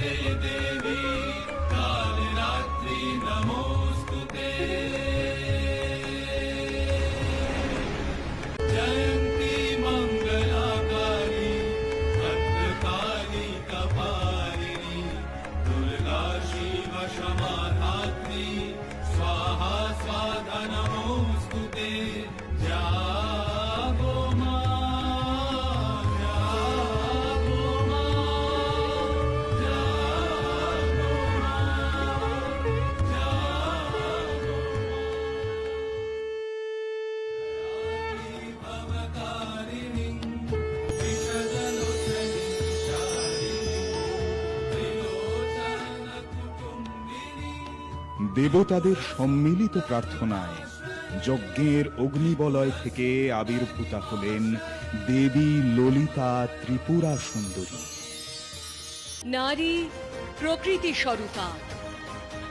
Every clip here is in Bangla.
ते देवी कालरात्रि नमोऽस्तु ते। जयन्ती मङ्गलाकारी भद्रकाली कपालिनी दुर्गा शिवशमाधात्री দেবতাদের সম্মিলিত প্রার্থনায় যজ্ঞের অগ্নিবলয় থেকে আবির্ভূতা হলেন দেবী ললিতা ত্রিপুরা সুন্দরী। নারী প্রকৃতি স্বরূপা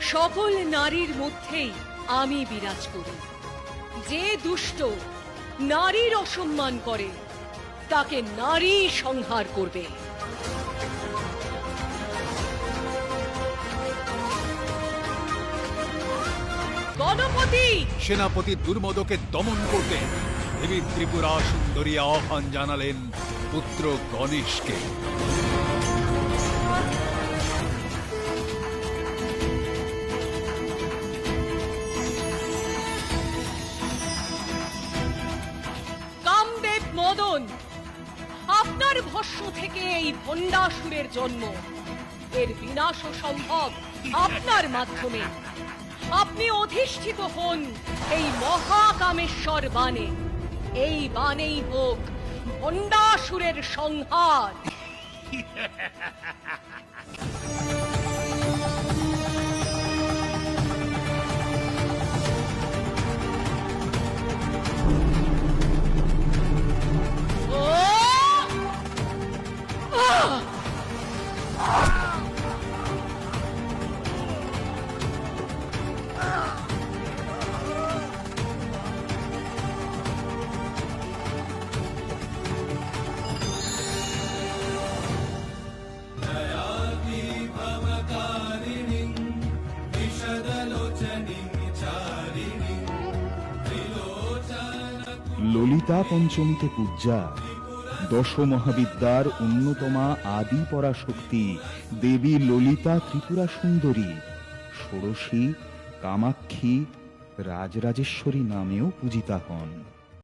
সকল নারীর মধ্যেই আমি বিরাজ করি। যে দুষ্ট নারীর অসম্মান করে, তাকে নারী সংহার করবে। গণপতি সেনাপতি দুর্মদকে দমন করতে দেবী ত্রিপুরা সুন্দরী আহ্বান জানালেন পুত্র গণেশকে। কামদেব মদন আপনার ভস্ম থেকে এই ভণ্ডাসুরের জন্ম। এর বিনাশও সম্ভব আপনার মাধ্যমে। আপনি অধিষ্ঠিত হন এই মহাকামেশ্বর বাণে। এই বাণেই হোক ভণ্ডাসুরের সংহার। ও! ললিতা পঞ্চমীতে পূজা। দশ মহাবিদ্যার অন্যতমা আদি পরাশক্তি দেবী ললিতা ত্রিপুরা সুন্দরী। ষোড়শী, কামাক্ষী, রাজরাজেশ্বরী নামেও পূজিতা হন।